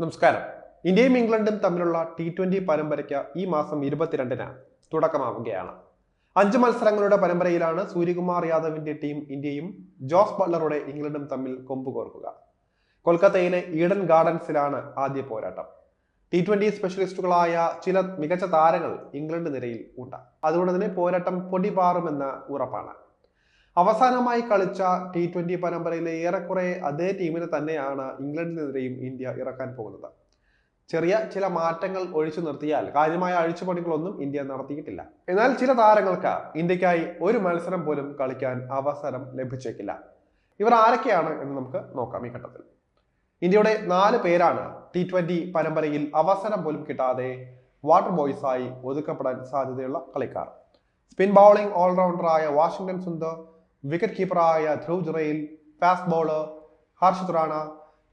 നമസ്കാരം. ഇന്ത്യയും ഇംഗ്ലണ്ടും തമ്മിലുള്ള ടി ട്വന്റി പരമ്പരയ്ക്ക് ഈ മാസം ഇരുപത്തിരണ്ടിന് തുടക്കമാവുകയാണ്. അഞ്ച് മത്സരങ്ങളുടെ പരമ്പരയിലാണ് സൂര്യകുമാർ യാദവിന്റെ ടീം ഇന്ത്യയും ജോസ് ബട്ട്ലറുടെ ഇംഗ്ലണ്ടും തമ്മിൽ കൊമ്പുകോർക്കുക കൊൽക്കത്തയിലെ ഈഡൻ ഗാർഡൻസിലാണ് ആദ്യ പോരാട്ടം. ടി ട്വന്റി സ്പെഷ്യലിസ്റ്റുകളായ ചില മികച്ച താരങ്ങൾ ഇംഗ്ലണ്ട് നിരയിൽ ഉണ്ട്. അതുകൊണ്ട് തന്നെ പോരാട്ടം പൊടിപാറുമെന്ന് ഉറപ്പാണ്. അവസാനമായി കളിച്ച ടി ട്വന്റി പരമ്പരയിലെ ഏറെക്കുറെ അതേ ടീമിനെ തന്നെയാണ് ഇംഗ്ലണ്ടിനെതിരെയും ഇന്ത്യ ഇറക്കാൻ പോകുന്നത്. ചെറിയ ചില മാറ്റങ്ങൾ ഒഴിച്ചു നിർത്തിയാൽ കാര്യമായ അഴിച്ചുപണികളൊന്നും ഇന്ത്യ നടത്തിയിട്ടില്ല. എന്നാൽ ചില താരങ്ങൾക്ക് ഇന്ത്യക്കായി ഒരു മത്സരം പോലും കളിക്കാൻ അവസരം ലഭിച്ചേക്കില്ല. ഇവർ ആരൊക്കെയാണ് എന്ന് നമുക്ക് നോക്കാം ഈ ഘട്ടത്തിൽ. ഇന്ത്യയുടെ നാല് പേരാണ് ടി ട്വന്റി പരമ്പരയിൽ അവസരം പോലും കിട്ടാതെ വാട്ടർ ബോയ്സായി ഒതുക്കപ്പെടാൻ സാധ്യതയുള്ള കളിക്കാർ. സ്പിൻ ബൗളിംഗ് ഓൾറൗണ്ടറായ വാഷിംഗ്ടൺ സുന്ദർ വിക്കറ്റ് കീപ്പറായ ധ്രുവ് ജുറയിൽ ഫാസ്റ്റ് ബോളർ ഹർഷ് തുറാണ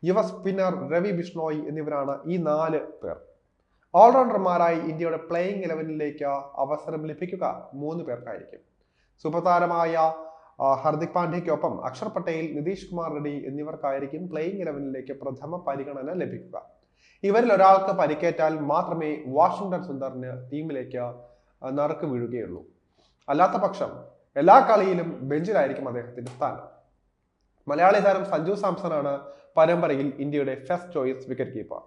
യുവ സ്പിന്നർ രവി ബിഷ്ണോയ് എന്നിവരാണ് ഈ നാല് പേർ. ഓൾറൗണ്ടർമാരായി ഇന്ത്യയുടെ പ്ലേയിങ് ഇലവനിലേക്ക് അവസരം ലഭിക്കുക മൂന്ന് പേർക്കായിരിക്കും. സുപ്രധാനമായ താരമായ ഹർദിക് പാണ്ഡ്യയ്ക്കൊപ്പം അക്ഷർ പട്ടേൽ നിതീഷ് കുമാർ റെഡ്ഡി എന്നിവർക്കായിരിക്കും പ്ലേയിങ് ഇലവനിലേക്ക് പ്രഥമ പരിഗണന ലഭിക്കുക. ഇവരിൽ ഒരാൾക്ക് പരിക്കേറ്റാൽ മാത്രമേ വാഷിംഗ്ടൺ സുന്ദറിന് ടീമിലേക്ക് നറുക്ക് വീഴുകയുള്ളൂ. അല്ലാത്ത പക്ഷം എല്ലാ കളിയിലും ബെഞ്ചിലായിരിക്കും അദ്ദേഹത്തിന്റെ സ്ഥാനം. മലയാളി താരം സഞ്ജു ആണ് പരമ്പരയിൽ ഇന്ത്യയുടെ first choice wicket keeper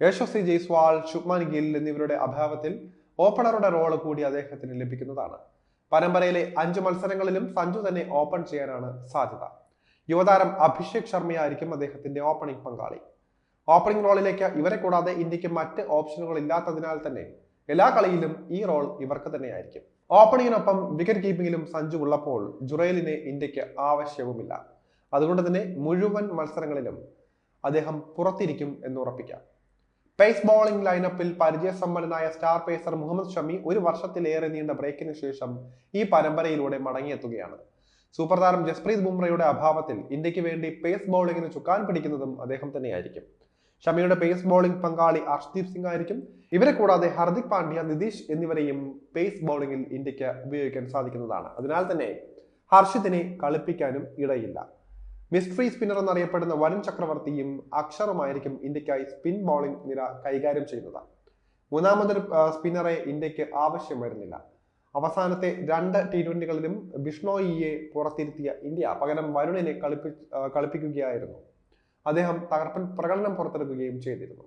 Yashasvi Jaiswal Shubman Gill എന്നിവരുടെ അഭാവത്തിൽ ഓപ്പണറുടെ റോൾ കൂടി അദ്ദേഹത്തിന് ലഭിക്കുന്നതാണ്. പരമ്പരയിലെ അഞ്ച് മത്സരങ്ങളിലും സഞ്ജു തന്നെ ഓപ്പൺ ചെയ്യാനാണ് സാധ്യത. യുവതാരം അഭിഷേക് ശർമ്മയായിരിക്കും അദ്ദേഹത്തിന്റെ ഓപ്പണിംഗ് പങ്കാളി. ഓപ്പണിംഗ് റോളിലേക്ക് ഇവരെ കൂടാതെ ഇന്ത്യയ്ക്ക് മറ്റ് ഓപ്ഷനുകൾ ഇല്ലാത്തതിനാൽ തന്നെ എല്ലാ കളിയിലും ഈ റോൾ ഇവർക്ക് തന്നെയായിരിക്കും. ഓപ്പണിങ്ങിനൊപ്പം വിക്കറ്റ് കീപ്പിംഗിലും സഞ്ജു ഉള്ളപ്പോൾ ജുറൈലിന് ഇന്ത്യയ്ക്ക് ആവശ്യവുമില്ല. അതുകൊണ്ട് തന്നെ മുഴുവൻ മത്സരങ്ങളിലും അദ്ദേഹം പുറത്തിരിക്കും എന്ന് ഉറപ്പിക്കാം. പേസ് ബോളിംഗ് ലൈനപ്പിൽ പരിചയസമ്പന്നനായ സ്റ്റാർ പേസർ മുഹമ്മദ് ഷമി ഒരു വർഷത്തിലേറെ നീണ്ട ബ്രേക്കിന് ശേഷം ഈ പരമ്പരയിലൂടെ മടങ്ങിയെത്തുകയാണ്. സൂപ്പർ താരം ജസ്പ്രീത് ബുംറയുടെ അഭാവത്തിൽ ഇന്ത്യയ്ക്ക് വേണ്ടി പേസ് ബോളിംഗിന് ചുക്കാൻ പിടിക്കുന്നതും അദ്ദേഹം തന്നെയായിരിക്കും. ഷമിയുടെ പേസ് ബോളിംഗ് പങ്കാളി അർഷ്ദീപ് സിംഗ് ആയിരിക്കും. ഇവരെ കൂടാതെ ഹർദിക് പാണ്ഡ്യ നിതീഷ് എന്നിവരെയും പേസ് ബോളിംഗിൽ ഇന്ത്യയ്ക്ക് ഉപയോഗിക്കാൻ സാധിക്കുന്നതാണ്. അതിനാൽ തന്നെ ഹർഷിത്തിനെ കളിപ്പിക്കാനും ഇടയില്ല. മിസ്റ്ററി സ്പിന്നർ എന്നറിയപ്പെടുന്ന വരുൺ ചക്രവർത്തിയും അക്ഷറുമായിരിക്കും ഇന്ത്യക്കായി സ്പിൻ ബോളിംഗ് നിര കൈകാര്യം ചെയ്യുന്നത്. മൂന്നാമതൊരു സ്പിന്നറെ ഇന്ത്യയ്ക്ക് ആവശ്യം വരുന്നില്ല. അവസാനത്തെ രണ്ട് ടി ട്വന്റികളിലും ബിഷ്ണോയിയെ പുറത്തിരുത്തിയ ഇന്ത്യ പകരം വരുണിനെ കളിപ്പി കളിപ്പിക്കുകയായിരുന്നു. അദ്ദേഹം തകർപ്പൻ പ്രകടനം പുറത്തെടുക്കുകയും ചെയ്തിരുന്നു.